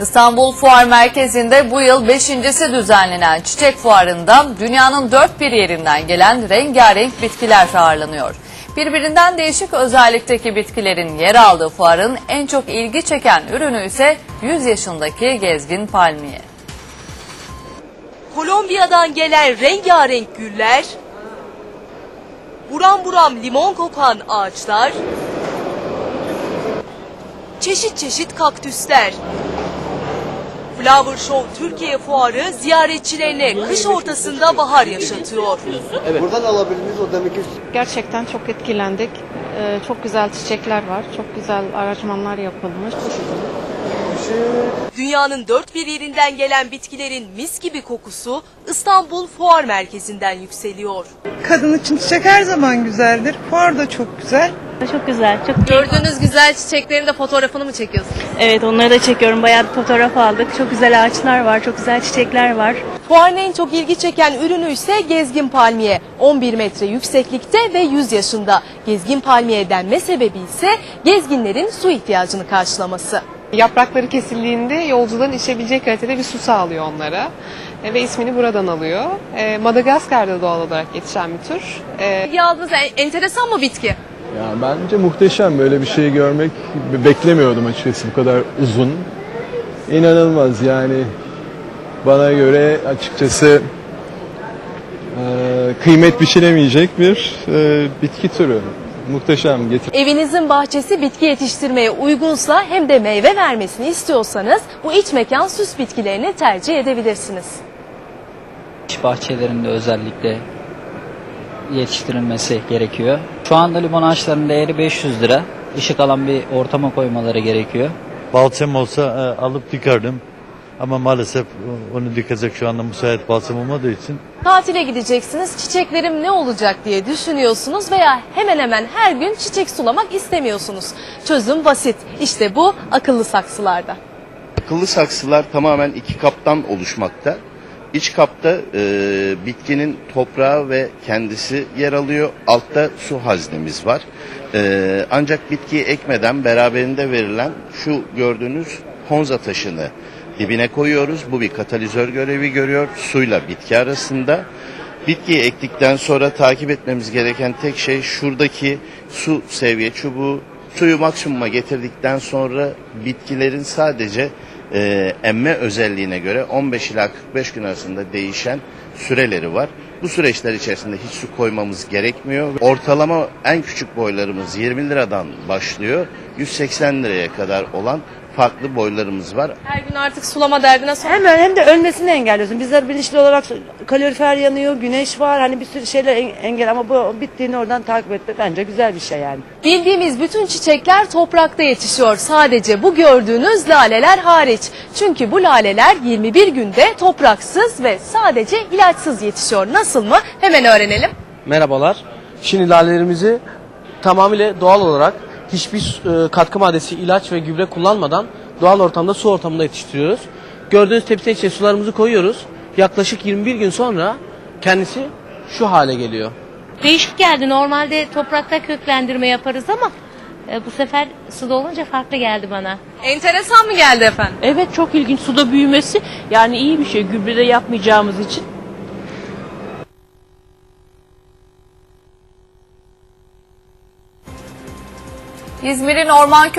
İstanbul Fuar Merkezi'nde bu yıl beşincisi düzenlenen Çiçek Fuarı'nda dünyanın dört bir yerinden gelen rengarenk bitkiler ağırlanıyor. Birbirinden değişik özellikteki bitkilerin yer aldığı fuarın en çok ilgi çeken ürünü ise 100 yaşındaki gezgin palmiye. Kolombiya'dan gelen rengarenk güller, buram buram limon kokan ağaçlar, çeşit çeşit kaktüsler. Flower Show Türkiye Fuarı ziyaretçilerine kış ortasında bahar yaşatıyor. Buradan alabildiğiniz o demek ki Gerçekten çok etkilendik. Ee, çok güzel çiçekler var. Çok güzel aranjmanlar yapılmış. Dünyanın dört bir yerinden gelen bitkilerin mis gibi kokusu İstanbul Fuar Merkezi'nden yükseliyor. Kadın için çiçek her zaman güzeldir. Fuar da çok güzel. Çok güzel. Çok Gördüğünüz güzel çiçeklerin de fotoğrafını mı çekiyorsunuz? Evet onları da çekiyorum. Bayağı bir fotoğraf aldık. Çok güzel ağaçlar var. Çok güzel çiçekler var. Fuarın en çok ilgi çeken ürünü ise gezgin palmiye. 11 metre yükseklikte ve 100 yaşında. Gezgin palmiye denme sebebi ise gezginlerin su ihtiyacını karşılaması. Yaprakları kesildiğinde yolcuların içebilecek kalitede bir su sağlıyor onlara. E, ve ismini buradan alıyor. E, Madagaskar'da doğal olarak yetişen bir tür. E, Bilgi en- enteresan mı bitki? Ya bence muhteşem böyle bir şey görmek beklemiyordum açıkçası bu kadar uzun. İnanılmaz yani bana göre açıkçası e, kıymet biçilemeyecek bir e, bitki türü. Muhteşem. Getir Evinizin bahçesi bitki yetiştirmeye uygunsa hem de meyve vermesini istiyorsanız bu iç mekan süs bitkilerini tercih edebilirsiniz. İç bahçelerinde özellikle yetiştirilmesi gerekiyor. Şu anda limon ağaçlarının değeri 500 lira. Işık alan bir ortama koymaları gerekiyor. Balçam olsa e, alıp dikerdim. Ama maalesef onu dikecek şu anda müsait balçam olmadığı için Tatile gideceksiniz, çiçeklerim ne olacak diye düşünüyorsunuz veya hemen hemen her gün çiçek sulamak istemiyorsunuz. Çözüm basit. İşte bu akıllı saksılarda. Akıllı saksılar tamamen iki kaptan oluşmakta. İç kapta e, bitkinin toprağı ve kendisi yer alıyor. Altta su haznemiz var. E, ancak bitkiyi ekmeden beraberinde verilen şu gördüğünüz honza taşını dibine koyuyoruz. Bu bir katalizör görevi görüyor suyla bitki arasında. Bitkiyi ektikten sonra takip etmemiz gereken tek şey şuradaki su seviye çubuğu. Suyu maksimuma getirdikten sonra bitkilerin sadece e, emme özelliğine göre 15 ila 45 gün arasında değişen süreleri var. Bu süreçler içerisinde hiç su koymamız gerekmiyor. Ortalama en küçük boylarımız 20 liradan başlıyor. 180 liraya kadar olan farklı boylarımız var. Her gün artık sulama derdine son. Hemen hem de ölmesini engelliyorsun. Bizler bilinçli olarak kalorifer yanıyor, güneş var, hani bir sürü şeyler en- engel ama bu bittiğini oradan takip etmek bence güzel bir şey yani. Bildiğimiz bütün çiçekler toprakta yetişiyor. Sadece bu gördüğünüz laleler hariç. Çünkü bu laleler 21 günde topraksız ve sadece ilaçsız yetişiyor. Nasıl mı? Hemen öğrenelim. Merhabalar. Şimdi lalelerimizi tamamıyla doğal olarak hiçbir e, katkı maddesi, ilaç ve gübre kullanmadan doğal ortamda su ortamında yetiştiriyoruz. Gördüğünüz tepsinin içine sularımızı koyuyoruz. Yaklaşık 21 gün sonra kendisi şu hale geliyor. Değişik geldi. Normalde toprakta köklendirme yaparız ama e, bu sefer suda olunca farklı geldi bana. Enteresan mı geldi efendim? Evet çok ilginç suda büyümesi yani iyi bir şey gübrede yapmayacağımız için. İzmir'in Orman